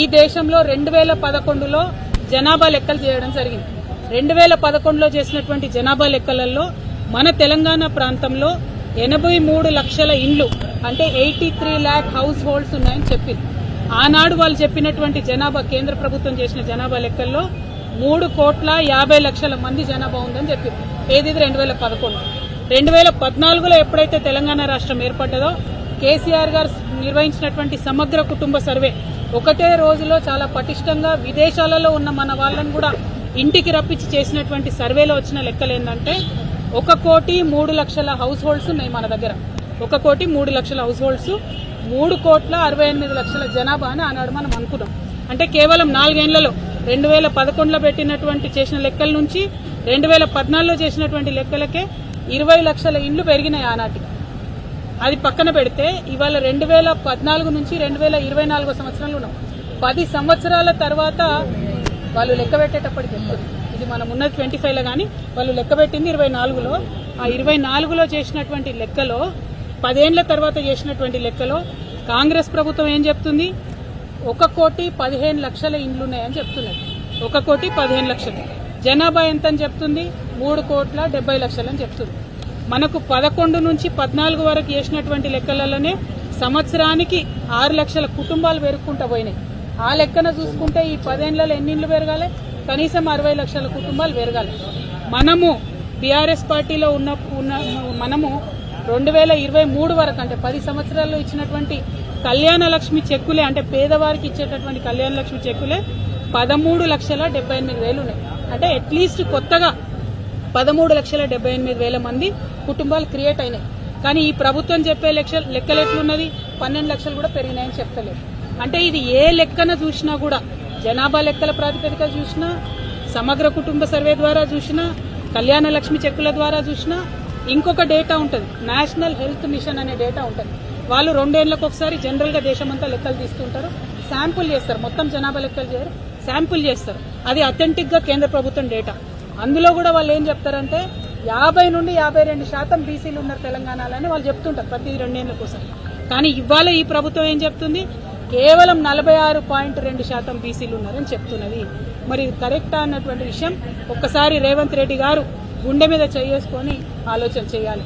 ఈ దేశంలో రెండు వేల పదకొండులో జనాభా లెక్కలు చేయడం జరిగింది. రెండు వేల పదకొండులో చేసినటువంటి జనాభా లెక్కలలో మన తెలంగాణ ప్రాంతంలో ఎనభై మూడు లక్షల ఇండ్లు అంటే eighty three lakh households ఉన్నాయని చెప్పింది. ఆనాడు వాళ్ళు చెప్పినటువంటి జనాభా కేంద్ర ప్రభుత్వం చేసిన జనాభా లెక్కల్లో మూడు కోట్ల యాభై లక్షల మంది జనాభా ఉందని చెప్పింది. ఏది రెండు వేల పదకొండు. రెండు వేల పద్నాలుగులో ఎప్పుడైతే తెలంగాణ రాష్ట్రం ఏర్పడ్డదో కేసీఆర్ గారు నిర్వహించినటువంటి సమగ్ర కుటుంబ సర్వే ఒకటే రోజులో చాలా పటిష్టంగా విదేశాలలో ఉన్న మన వాళ్ళని కూడా ఇంటికి రప్పించి చేసినటువంటి సర్వేలో వచ్చిన లెక్కలు ఏంటంటే ఒక కోటి మూడు లక్షల హౌస్ హోల్డ్స్ ఉన్నాయి మన దగ్గర. ఒక కోటి మూడు లక్షల హౌస్ హోల్డ్స్ మూడు కోట్ల అరవై ఎనిమిది లక్షల జనాభా అని ఆనాడు మనం అనుకున్నాం. అంటే కేవలం నాలుగేళ్ళలో రెండు వేల పదకొండులో పెట్టినటువంటి చేసిన లెక్కల నుంచి రెండు వేల పద్నాలుగులో చేసినటువంటి లెక్కలకే ఇరవై లక్షల ఇండ్లు పెరిగినాయి ఆనాటికి. అది పక్కన పెడితే ఇవాళ రెండు వేల పద్నాలుగు నుంచి రెండు వేల ఇరవై నాలుగో సంవత్సరంలో ఉన్నాం. పది సంవత్సరాల తర్వాత వాళ్ళు లెక్క పెట్టేటప్పటికి చెప్తుంది ఇది మనం ఉన్నది ట్వంటీ ఫైవ్లో కానీ వాళ్ళు లెక్క పెట్టింది ఇరవై నాలుగులో. ఆ ఇరవై నాలుగులో చేసినటువంటి లెక్కలో పదేళ్ళ తర్వాత చేసినటువంటి లెక్కలో కాంగ్రెస్ ప్రభుత్వం ఏం చెప్తుంది? ఒక కోటి పదిహేను లక్షల ఇండ్లు ఉన్నాయని చెప్తున్నారు. ఒక కోటి పదిహేను లక్షలు. జనాభా ఎంత అని చెప్తుంది? మూడు కోట్ల డెబ్బై లక్షలు అని చెప్తుంది. మనకు పదకొండు నుంచి పద్నాలుగు వరకు చేసినటువంటి లెక్కలలోనే సంవత్సరానికి ఆరు లక్షల కుటుంబాలు పెరుగుకుంటూ పోయినాయి. ఆ లెక్కన చూసుకుంటే ఈ పదేళ్ళలో ఎన్నిళ్ళు పెరగాలి? కనీసం అరవై లక్షల కుటుంబాలు పెరగాలి. మనము బీఆర్ఎస్ పార్టీలో ఉన్న ఉన్న మనము రెండు వేల ఇరవై మూడు వరకు అంటే పది సంవత్సరాల్లో ఇచ్చినటువంటి కళ్యాణ లక్ష్మి చెక్కులే అంటే పేదవారికి ఇచ్చేటటువంటి కళ్యాణ లక్ష్మి చెక్కులే పదమూడు లక్షల డెబ్బై ఎనిమిది వేలు ఉన్నాయి. అంటే అట్లీస్ట్ కొత్తగా పదమూడు లక్షల డెబ్బై ఎనిమిది వేల మంది కుటుంబాలు క్రియేట్ అయినాయి. కానీ ఈ ప్రభుత్వం చెప్పే లెక్క లెక్కలు ఎట్లున్నది? పన్నెండు లక్షలు కూడా పెరిగినాయని చెప్తలేదు అంటే ఇది ఏ లెక్కన చూసినా కూడా జనాభా లెక్కల ప్రాతిపదిక చూసినా సమగ్ర కుటుంబ సర్వే ద్వారా చూసినా కళ్యాణ లక్ష్మి చెక్కుల ద్వారా చూసినా ఇంకొక డేటా ఉంటుంది. నేషనల్ హెల్త్ మిషన్ అనే డేటా ఉంటుంది. వాళ్ళు రెండేళ్ళకు ఒకసారి జనరల్గా దేశమంతా లెక్కలు తీసుకుంటారు శాంపుల్ చేస్తారు. మొత్తం జనాభా లెక్కలు చేయరు. శాంపుల్ చేస్తారు. అది అథెంటిక్గా కేంద్ర ప్రభుత్వం డేటా. అందులో కూడా వాళ్ళు ఏం చెప్తారంటే యాభై నుండి యాభై రెండు శాతం బీసీలు ఉన్నారు తెలంగాణలో అని వాళ్ళు చెప్తుంటారు ప్రతి రెండేళ్ళ కోసం. కానీ ఇవాళ ఈ ప్రభుత్వం ఏం చెప్తుంది? కేవలం నలభై ఆరు పాయింట్ రెండు శాతం బీసీలు ఉన్నారని చెప్తున్నది. మరి కరెక్టా అన్నటువంటి విషయం ఒక్కసారి రేవంత్ రెడ్డి గారు గుండె మీద చేసుకొని ఆలోచన చేయాలి.